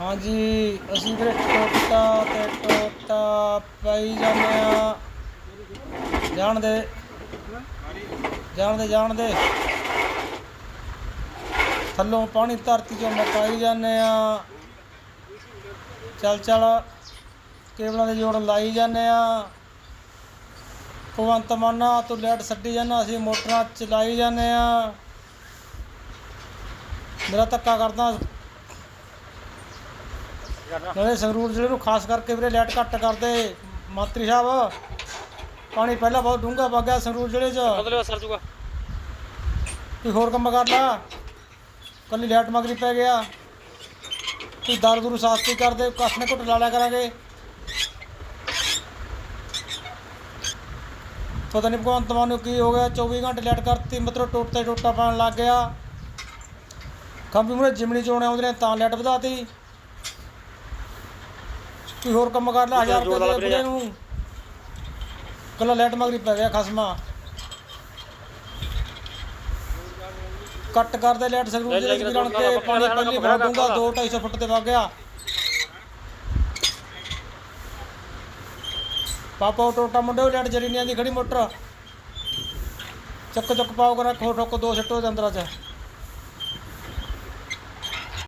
ਹਾਂਜੀ, ਅਸੀਂ ਫਿਰ ਟੋਟਾ ਤੇ ਟੋਟਾ ਪਾਈ ਜਾਂਦੇ ਆ। ਜਾਣਦੇ? ਜਾਣਦੇ ਜਾਣਦੇ? ਥੱਲੋਂ ਪਾਣੀ ਧਰਤੀ ਚੋਂ ਮਕਾਈ ਜਾਂਦੇ ਆ। ਚੱਲ ਚੱਲ, ਕੇਬਲਾਂ ਦੇ ਜੋੜ ਲਾਈ ਜਾਂਦੇ ਆ। ਭਗਵੰਤ ਮਾਨਾ, ਤੋਂ ਲੈਟ ਛੱਡੀ ਜਾਂਦਾ, ਅਸੀਂ ਮੋਟਰਾਂ ਚਲਾਈ ਜਾਂਦੇ ਆ। ਮੇਰਾ ਧੱਕਾ ਕਰਦਾ ਨਾਲੇ ਸੰਗਰੂਰ ਜ਼ਿਲ੍ਹੇ ਨੂੰ ਖਾਸ ਕਰਕੇ ਵੀਰੇ ਲਾਈਟ ਕੱਟ ਕਰਦੇ। ਮੰਤਰੀ ਸਾਹਿਬ ਪਾਣੀ ਪਹਿਲਾਂ ਬਹੁਤ ਡੂੰਘਾ ਵਗ ਗਿਆ ਸੰਗਰੂਰ ਜ਼ਿਲ੍ਹੇ 'ਚ। ਮਤਲਬ ਸਰ ਜੂਗਾ। ਕੋਈ ਹੋਰ ਕੰਮ ਕਰ ਲਾ। ਕੱਲੀ ਲਾਈਟ ਮਗਰੀ ਪੈ ਗਿਆ। ਕੋਈ ਦਾਰੂ ਦੂਰੂ ਸਾਸਤੀ ਕਰਦੇ ਕਸਨੇ ਘੁੱਟ ਲਾ ਲਿਆ ਕਰਾਂਗੇ। ਪਤਾ ਨਹੀਂ ਭਗਵੰਤ ਮਾਨ ਨੂੰ ਕੀ ਹੋ ਗਿਆ 24 ਘੰਟੇ ਲਾਈਟ ਕਰਤੀ ਮਤਲਬ ਟੁੱਟ ਟੁੱਟਾ ਪੈਣ ਲੱਗ ਗਿਆ। ਖੰਭੀ ਮੂਰੇ ਜਿਮਣੀ ਚੋਣੇ ਆਉਂਦੇ ਨੇ ਤਾਂ ਲਾਈਟ ਵਧਾਤੀ। ਕੋਈ ਹੋਰ ਕੰਮ ਕਰ ਲਾ 1000 ਰੁਪਏ ਦੇ ਬੁੜੇ ਨੂੰ। ਕੱਲਾ ਲਾਈਟ ਮਗਰੀ ਪੈ ਗਿਆ ਖਸਮਾ। ਕੱਟ ਕਰਦੇ ਲਾਈਟ ਸੰਗਰੂਰ ਜਿਹੜੇ ਵੀ ਰਣ ਕੇ ਪਾਣੀ ਪਹਿਲੀ ਬਹੁਤ ਡੂੰਘਾ 2 250 ਫੁੱਟ ਤੇ ਵਗ ਗਿਆ। ਪਾਪਾ ਟੋਟਾ ਮੁੰਡੇ ਲਾਈਟ ਜਰੀ ਨਹੀਂ ਆਂਦੀ ਖੜੀ ਮੋਟਰ। ਚੱਕ ਚੱਕ ਪਾਓ ਕਰਾ ਖੋ ਠੋਕ ਦੋ ਛੱਟੋ ਦੇ ਅੰਦਰ ਆ ਜਾ